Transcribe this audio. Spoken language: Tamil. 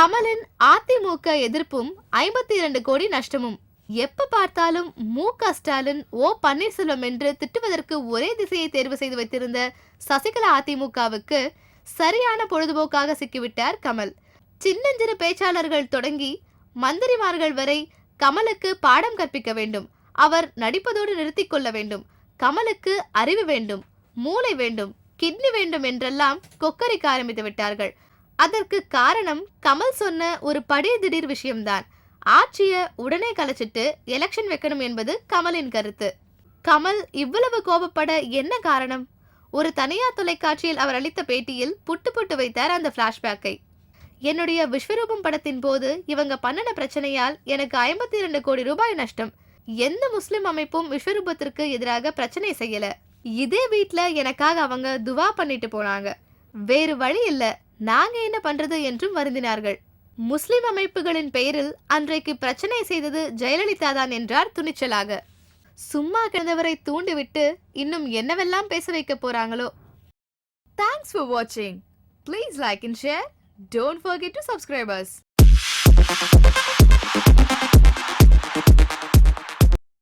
கமலின் அதிமுக எதிர்ப்பும் ஐம்பத்தி இரண்டு கோடி நஷ்டமும். எப்ப பார்த்தாலும் மு க ஸ்டாலின் ஓ பன்னீர்செல்வம் என்று திட்டுவதற்கு ஒரே திசையை தேர்வு செய்து வைத்திருந்த சசிகலா அதிமுகவுக்கு சரியான பொழுதுபோக்காக சிக்கிவிட்டார் கமல். சின்னஞ்சிறு பேச்சாளர்கள் தொடங்கி மந்திரிமார்கள் வரை கமலுக்கு பாடம் கற்பிக்க வேண்டும். அவர் நடிப்பதோடு நிறுத்திக் கொள்ள வேண்டும். கமலுக்கு அறிவு வேண்டும் மூளை வேண்டும் கிட்னி வேண்டும் என்றெல்லாம் கொக்கரிக்க ஆரம்பித்து விட்டார்கள். அதற்கு காரணம் கமல் சொன்ன ஒரு படி திடீர் விஷயம்தான். ஆட்சிய உடனே கலைச்சிட்டு எலெக்ஷன் வைக்கணும் என்பது கமலின் கருத்து. கமல் இவ்வளவு கோபப்பட என்ன காரணம்? ஒரு தனியார் தொலைக்காட்சியில் அவர் அளித்த பேட்டியில் புட்டு புட்டு வைத்தார் அந்த பிளாஷ்பேக்கை என்னுடைய விஸ்வரூபம் படத்தின் போது இவங்க பண்ணின பிரச்சனையால் எனக்கு ஐம்பத்தி இரண்டு கோடி ரூபாய் நஷ்டம். எந்த முஸ்லிம் அமைப்பும் விஸ்வரூபத்திற்கு எதிராக பிரச்சனை செய்யல. இதே வீட்டில் எனக்காக அவங்க துவா பண்ணிட்டு போனாங்க. வேறு வழி இல்லை. நாங்க என்ன பண்றது என்றும் வருந்தினார்கள். முஸ்லிம் அமைப்புகளின் பெயரில் அன்றைக்கு பிரச்சனை செய்தது ஜெயலலிதா தான் என்றார் துணிச்சலாக. சும்மா கிடந்தவரை தூண்டிவிட்டு இன்னும் என்னவெல்லாம் பேச வைக்க போறாங்களோ? தேங்க்ஸ் ஃபார் வாட்சிங் please like and share don't forget to subscribers